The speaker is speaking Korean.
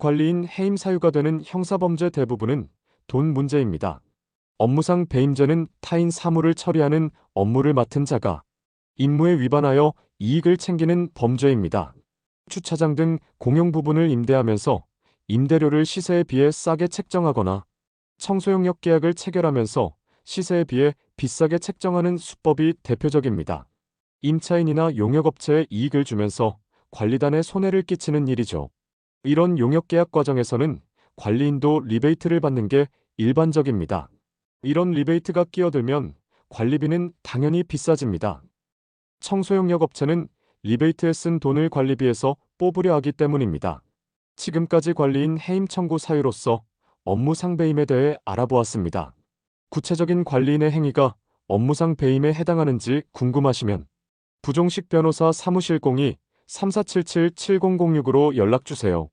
관리인 해임 사유가 되는 형사범죄 대부분은 돈 문제입니다. 업무상 배임죄는 타인 사무를 처리하는 업무를 맡은 자가 임무에 위반하여 이익을 챙기는 범죄입니다. 주차장 등 공용 부분을 임대하면서 임대료를 시세에 비해 싸게 책정하거나 청소용역 계약을 체결하면서 시세에 비해 비싸게 책정하는 수법이 대표적입니다. 임차인이나 용역업체에 이익을 주면서 관리단에 손해를 끼치는 일이죠. 이런 용역 계약 과정에서는 관리인도 리베이트를 받는 게 일반적입니다. 이런 리베이트가 끼어들면 관리비는 당연히 비싸집니다. 청소용역 업체는 리베이트에 쓴 돈을 관리비에서 뽑으려 하기 때문입니다. 지금까지 관리인 해임 청구 사유로서 업무상 배임에 대해 알아보았습니다. 구체적인 관리인의 행위가 업무상 배임에 해당하는지 궁금하시면 부종식 변호사 사무실 02 3477-7006으로 연락주세요.